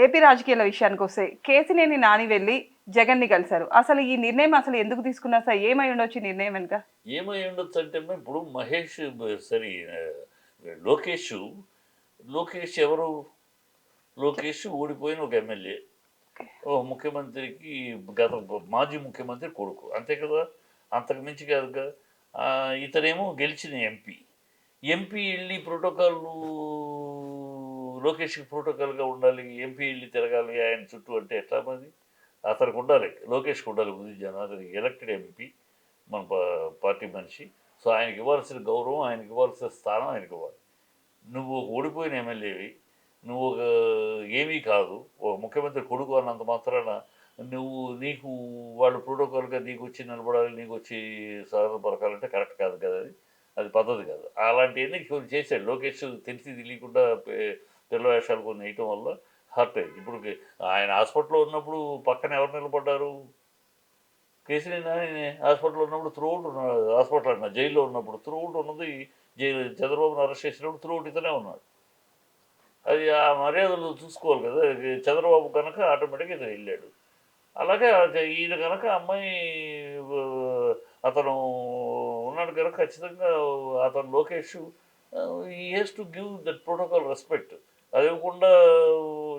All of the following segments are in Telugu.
ఏపీ రాజకీయాల విషయానికి వస్తే కేసినేని నాని వెళ్ళి జగన్ని కలిశారు. అసలు ఈ నిర్ణయం అసలు ఎందుకు తీసుకున్నారు సార్? ఏమై ఉండొచ్చు ఈ నిర్ణయం వెనుక? ఏమై ఉండొచ్చు అంటే ఇప్పుడు మహేష్ సరి లోకేష్ లోకేష్ ఎవరు? లోకేష్ ఓడిపోయిన ఒక ఎమ్మెల్యే. ఓ ముఖ్యమంత్రికి గత మాజీ ముఖ్యమంత్రి కొడుకు. అంతే కదా? అంతకు మించి కాదు కదా? ఇతనేమో గెలిచిన ఎంపీ. ఎంపీ వెళ్ళి ప్రోటోకాల్లు లోకేష్కి ప్రోటోకాల్గా ఉండాలి ఎంపీ వెళ్ళి తిరగాలి ఆయన చుట్టూ అంటే ఎట్లా మరి? అతనికి ఉండాలి లోకేష్కి ఉండాలి బుద్ధి జనం అతనికి ఎలక్టెడ్ ఎంపీ మన పార్టీ మనిషి. సో ఆయనకి ఇవ్వాల్సిన గౌరవం ఆయనకి ఇవ్వాల్సిన స్థానం ఆయనకి ఇవ్వాలి. నువ్వు ఒక ఓడిపోయిన ఎమ్మెల్యేవి నువ్వు ఒక ఏమీ కాదు ఒక ముఖ్యమంత్రి కొడుకు అన్నంత మాత్రాన నువ్వు నీకు వాళ్ళు ప్రోటోకాల్గా నీకు వచ్చి నిలబడాలి నీకు వచ్చి సాధన పరకాలంటే కరెక్ట్ కాదు కదా అది? అది పద్ధతి కాదు. అలాంటివన్నీ కొన్ని చేశాడు. లోకేష్ తెలిసి తెలియకుండా తెల్ల వేషాలు కొన్ని వేయటం వల్ల హర్ట్ అయ్యింది. ఇప్పుడు ఆయన హాస్పిటల్లో ఉన్నప్పుడు పక్కన ఎవరు నిలబడ్డారు? కేసీఆర్ నాని హాస్పిటల్లో ఉన్నప్పుడు త్రూఅవుట్ హాస్పిటల్ అన్న జైల్లో ఉన్నప్పుడు త్రూఅవుట్ ఉన్నది. జైలు చంద్రబాబును అరెస్ట్ చేసినప్పుడు త్రూఅవుట్ ఇతనే ఉన్నాడు. అది ఆ మర్యాదలు చూసుకోవాలి కదా. చంద్రబాబు కనుక ఆటోమేటిక్గా ఇతను వెళ్ళాడు. అలాగే ఈయన కనుక అమ్మాయి అతను ఉన్నాడు కనుక ఖచ్చితంగా అతను లోకేష్ ఈ he's to give that protocol respect చదవకుండా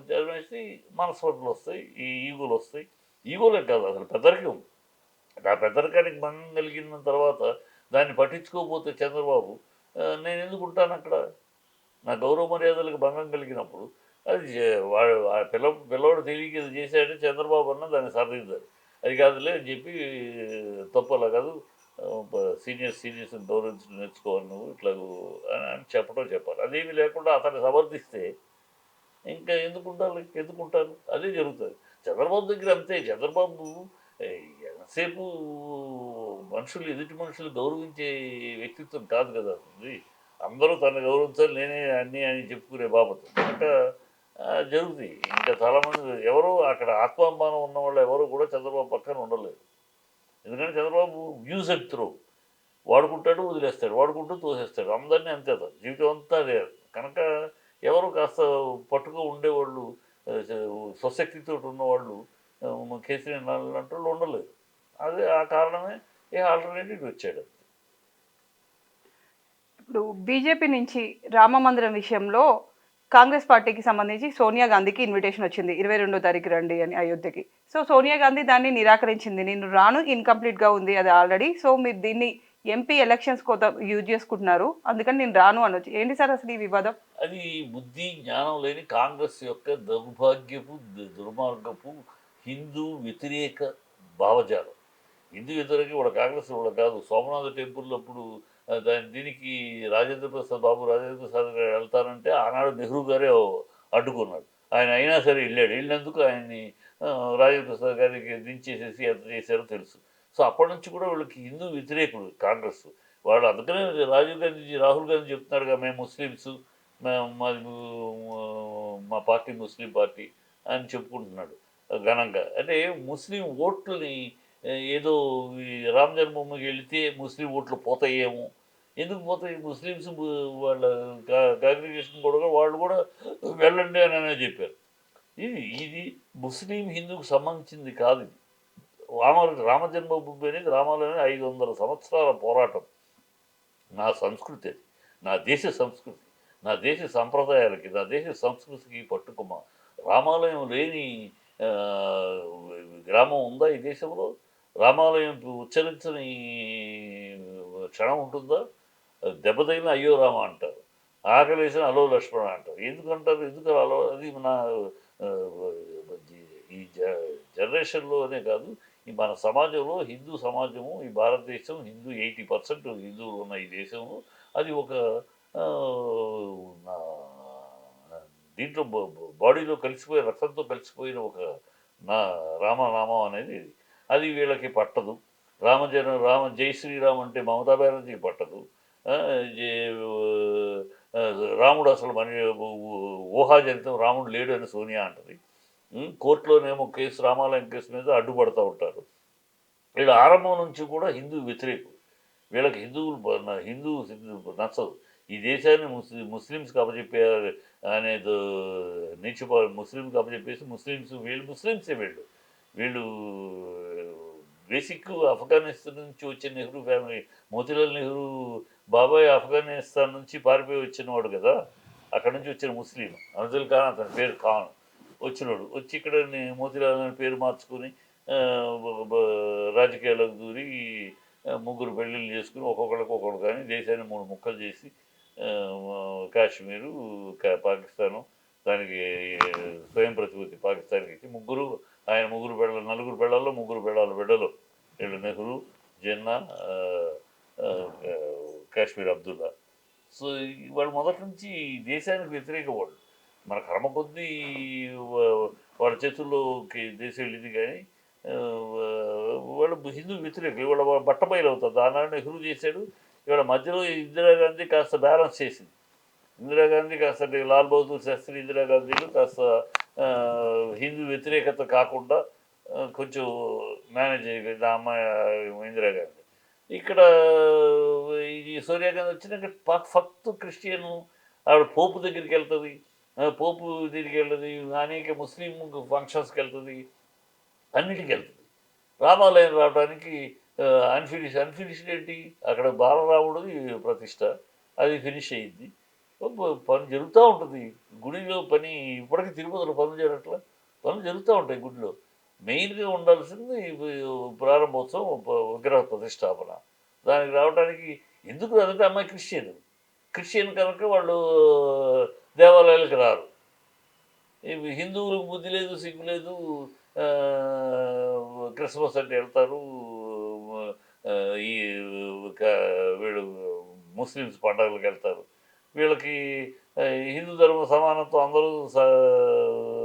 చదివేసి మనస్పర్ధలు వస్తాయి ఈ ఈగోలు వస్తాయి. ఈగోలే కాదు అసలు పెద్దరికం. నా పెద్దరికానికి భంగం కలిగిన తర్వాత దాన్ని పట్టించుకోకపోతే చంద్రబాబు నేను ఎందుకు ఉంటాను అక్కడ? నా గౌరవ మర్యాదలకు భంగం కలిగినప్పుడు అది వాడు పిల్ల పిల్లవాడు తెలియక ఇది చంద్రబాబు అన్న దాన్ని సరిదిద్దారు అది కాదులే అని చెప్పి తప్పలా కాదు. సీనియర్ సీనియర్స్ని గౌరవించడం నేర్చుకోవాలి నువ్వు ఇట్లా అని అని చెప్పడం చెప్పాలి. అదేమీ లేకుండా అతన్ని సమర్థిస్తే ఇంకా ఎందుకు ఉండాలి ఎందుకుంటారు? అదే జరుగుతుంది. చంద్రబాబు దగ్గర అంతే. చంద్రబాబు ఎంతసేపు మనుషులు ఎదుటి మనుషులు గౌరవించే వ్యక్తిత్వం కాదు కదా. అది అందరూ తను గౌరవించాలి నేనే అన్నీ అని చెప్పుకునే బాబత్ అంటే జరుగుతాయి. ఇంకా చాలామంది ఎవరు అక్కడ ఆత్మాభిమానం ఉన్న వాళ్ళు ఎవరు కూడా చంద్రబాబు పక్కన ఉండలేదు. ఎందుకంటే చంద్రబాబు వ్యూస్ అండ్ త్రో వాడుకుంటాడు వదిలేస్తాడు. వాడుకుంటూ తోసేస్తాడు. అందరినీ అంతే జీవితం అంతా అదే. కనుక ఎవరు కాస్త పట్టుగా ఉండేవాళ్ళు స్వశక్తితో ఉన్నవాళ్ళు ఆ, కేసీఆర్ లాంటి వాళ్ళు ఉండలేదు. అదే ఆ కారణమే ఏ ఆల్టర్నేటివ్ వచ్చాడు ఇప్పుడు బీజేపీ నుంచి రామ మందిరం విషయంలో కాంగ్రెస్ పార్టీకి సంబంధించి సోనియా గాంధీకి ఇన్విటేషన్ వచ్చింది. ఇరవై రెండో తారీఖు రండి అని అయోధ్యకి. సో సోనియా గాంధీ దాన్ని నిరాకరించింది. నేను రాను ఇన్కంప్లీట్గా ఉంది అది ఆల్రెడీ సో మీరు దీన్ని ఎంపీ ఎలక్షన్స్ కోత యూజ్ చేసుకుంటున్నారు. అందుకని నేను రాను అనొచ్చు. ఏంటి సార్ అసలు ఈ వివాదం? అది బుద్ధి జ్ఞానం లేని కాంగ్రెస్ యొక్క దౌర్భాగ్యపు దుర్మార్గపు హిందూ వ్యతిరేక భావజాలం. హిందూ వ్యతిరేక కూడా కాంగ్రెస్ కూడా కాదు. సోమనాథ టెంపుల్ అప్పుడు దీనికి రాజేంద్ర ప్రసాద్ బాబు రాజేంద్ర ప్రసాద్ గారు వెళ్తారంటే ఆనాడు నెహ్రూ గారే అడ్డుకున్నాడు. ఆయన అయినా సరే వెళ్ళాడు. వెళ్ళినందుకు ఆయన్ని రాజేంద్ర ప్రసాద్ గారికి దించేసేసి ఎంత చేశారో తెలుసు. సో అప్పటి నుంచి కూడా వీళ్ళకి హిందూ వ్యతిరేకుడు కాంగ్రెస్. వాళ్ళు అందుకనే రాజీవ్ గాంధీ రాహుల్ గాంధీ చెప్తున్నారుగా మేము ముస్లిమ్స్ మాది మా పార్టీ ముస్లిం పార్టీ అని చెప్పుకుంటున్నాడు ఘనంగా. అంటే ముస్లిం ఓట్లని ఏదో రామ్ జన్మభూమికి వెళితే ముస్లిం ఓట్లు పోతాయేమో ఎందుకు పోతాయి? ముస్లిమ్స్ వాళ్ళ కాంగ్రిగేషన్ కూడా వాళ్ళు కూడా వెళ్ళండి అని అనే చెప్పారు. ఇది ఇది ముస్లిం హిందూకు సంబంధించింది కాదు ఇది. రామ రామజన్మభూమి అనేది రామాలయం ఐదు వందల సంవత్సరాల పోరాటం. నా సంస్కృతి అది. నా దేశ సంస్కృతి. నా దేశ సంప్రదాయాలకి నా దేశ సంస్కృతికి పట్టుకుమ రామాలయం లేని గ్రామం ఉందా ఈ దేశంలో? రామాలయం ఉచ్చరించని క్షణం ఉంటుందా? దెబ్బతగిన అయ్యో రామ అంటారు ఆకలేసిన అలో లక్ష్మణ అంటారు. ఎందుకంటారు? ఎందుకు అలో? అది మన ఈ జ- జనరేషన్లోనే కాదు. ఈ మన సమాజంలో హిందూ సమాజము ఈ భారతదేశం హిందూ ఎయిటీ పర్సెంట్ హిందువులు ఉన్న ఈ దేశంలో అది ఒక దీంట్లో బాడీలో కలిసిపోయి రక్తంతో కలిసిపోయిన ఒక నా రామనామం అనేది అది వీళ్ళకి పట్టదు. రామజన రామ జై శ్రీరామ్ అంటే మమతా బెనర్జీకి పట్టదు. రాముడు అసలు మన ఊహాజనితం రాముడు లేడు అని సోనియా అంటది. కోర్టులోనేమో కేసు రామాలయం కేసు మీద అడ్డుపడుతూ ఉంటారు. వీళ్ళు ఆరంభం నుంచి కూడా హిందూ వ్యతిరేకులు వీళ్ళకి హిందువులు హిందూ నచ్చదు. ఈ దేశాన్ని ముస్లిం ముస్లిమ్స్కి అప్పచెప్పే అనేది నీచు ముస్లింకి అప్పచెప్పేసి ముస్లిమ్స్ వీళ్ళు ముస్లిమ్సే వీళ్ళు. వీళ్ళు బేసిక్ ఆఫ్ఘనిస్తాన్ నుంచి వచ్చిన నెహ్రూ ఫ్యామిలీ మోతిలాల్ నెహ్రూ బాబాయ్ ఆఫ్ఘనిస్తాన్ నుంచి పారిపోయి వచ్చినవాడు కదా అక్కడ నుంచి వచ్చిన ముస్లిం అఫజల్ ఖాన్ అతని పేరు ఖాన్ వచ్చినాడు. వచ్చి ఇక్కడ మోతిలాల్ అని పేరు మార్చుకొని రాజకీయాలకు దూరి ముగ్గురు పెళ్ళిళ్ళు చేసుకుని ఒక్కొక్కరికి ఒక్కొక్కరు కానీ దేశాన్ని మూడు ముక్కలు చేసి కాశ్మీరు కా- పాకిస్తాను దానికి స్వయం ప్రతిపత్తి పాకిస్తాన్కి ఇచ్చి ముగ్గురు ఆయన ముగ్గురు బిడ్డలు నలుగురు బిడ్డల్లో ముగ్గురు బిడ్డలు బిడ్డలు. వీళ్ళు నెహ్రూ జిన్నా కాశ్మీర్ అబ్దుల్లా సో వాళ్ళు మొదటి నుంచి దేశానికి వ్యతిరేక వాళ్ళు. మన కర్మ కొద్దీ వాళ్ళ వాడి చేతుల్లోకి దేశం వెళ్ళింది కానీ వాళ్ళు హిందూ వ్యతిరేకులు ఇవాళ వాళ్ళ బట్ట బయలు అవుతుంది నెహ్రూ చేశాడు. ఇవాళ మధ్యలో ఇందిరాగాంధీ కాస్త బ్యాలెన్స్ చేసింది. ఇందిరాగాంధీ కాస్త లాల్ బహదూర్ శాస్త్రి ఇందిరాగాంధీలు కాస్త హిందూ వ్యతిరేకత కాకుండా కొంచెం మేనేజ్ చేయగలిగింది ఆ అమ్మాయి ఇందిరాగాంధీ ఇక్కడ ఈ సూర్యాగాంధీ వచ్చినాక ప- ఫక్త్ క్రిస్టియన్ ఆవిడ పోపు దగ్గరికి వెళ్తుంది. పోపు దగ్గరికి వెళ్తుంది. అనేక ముస్లిం ఫంక్షన్స్కి వెళ్తుంది. అన్నిటికి వెళ్తుంది. రామాలయం రావడానికి అన్ఫినిష్ అన్ఫినిష్డ్ ఏంటి? అక్కడ బాలరాముడిది ప్రతిష్ట. అది ఫినిష్ అయ్యింది. పని జరుగుతూ ఉంటుంది. గుడిలో పని ఇప్పటికీ తిరుపతిలో పనులు చేయనట్ల పనులు జరుగుతూ ఉంటాయి గుడిలో. మెయిన్గా ఉండాల్సింది ప్రారంభోత్సవం విగ్రహ ప్రతిష్టాపన. దానికి రావడానికి ఎందుకు అదంటే అమ్మాయి క్రిస్టియన్? క్రిస్టియన్ కనుక వాళ్ళు దేవాలయాలకు రారు. ఇవి హిందువులకు బుద్ధి లేదు సిగ్గు లేదు క్రిస్మస్ అంటే వెళ్తారు ఈ వీళ్ళు ముస్లిమ్స్ పండగలకు వెళ్తారు. వీళ్ళకి హిందూ ధర్మ సమానత్వం అందరూ స-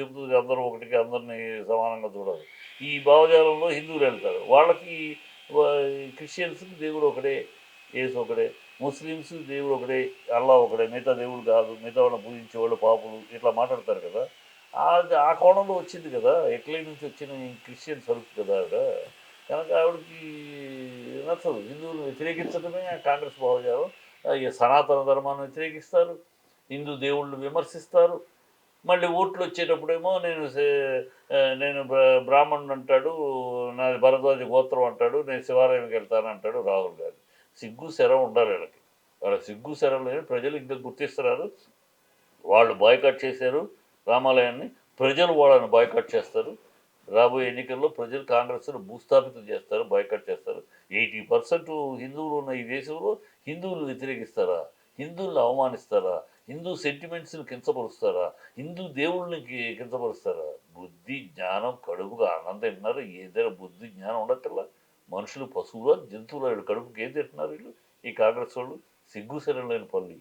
చెబుతుంది అందరూ ఒకటికి అందరినీ సమానంగా చూడాలి. ఈ భావజాలంలో హిందువులు వెళ్తారు. వాళ్ళకి వా- క్రిస్టియన్స్కి దేవుడు ఒకడే యేసు ఒకడే ముస్లిమ్స్ దేవుడు ఒకడే అల్లా ఒకడే మిగతా దేవుడు కాదు మిగతా వాళ్ళని పూజించే వాళ్ళు పాపులు ఇట్లా మాట్లాడతారు కదా. అది ఆ కోణంలో వచ్చింది కదా ఎక్కడి నుంచి వచ్చిన క్రిస్టియన్ సరుకు కదా ఆవిడ. కనుక ఆవిడకి నచ్చదు. హిందువులు వ్యతిరేకించడమే కాంగ్రెస్ భావజాలం. సనాతన ధర్మాన్ని వ్యతిరేకిస్తారు. హిందూ దేవుళ్ళు విమర్శిస్తారు. మళ్ళీ ఓట్లు వచ్చేటప్పుడేమో నేను సే- నేను బ్రా- బ్రాహ్మణుడు అంటాడు నాది భరద్వాజ గోత్రం అంటాడు నేను శివాలయంకి వెళ్తాను అంటాడు రాహుల్ గాంధీ సిగ్గు శరం ఉండాలి వీళ్ళకి. వాళ్ళ సిగ్గు శరం లేని ప్రజలు ఇంకా గుర్తిస్తున్నారు. వాళ్ళు బాయ్కాట్ చేశారు రామాలయాన్ని. ప్రజలు వాళ్ళని బాయ్కాట్ చేస్తారు. రాబోయే ఎన్నికల్లో ప్రజలు కాంగ్రెస్ను భూస్థాపితం చేస్తారు బాయ్కట్ చేస్తారు. ఎయిటీ పర్సెంట్ హిందువులు ఉన్న ఈ దేశంలో హిందువులు వ్యతిరేకిస్తారా? హిందువులను అవమానిస్తారా? హిందూ సెంటిమెంట్స్ని కించపరుస్తారా? హిందూ దేవుళ్ళని కించపరుస్తారా? బుద్ధి జ్ఞానం కడుపుగా ఆనందం తింటున్నారు. ఏదైనా బుద్ధి జ్ఞానం ఉండక్కర్లా. మనుషులు పశువులు జంతువులు వీళ్ళు కడుపుకి ఏది తింటున్నారు వీళ్ళు? ఈ కాంగ్రెస్ వాళ్ళు సిగ్గు శరీరం లేని పల్లి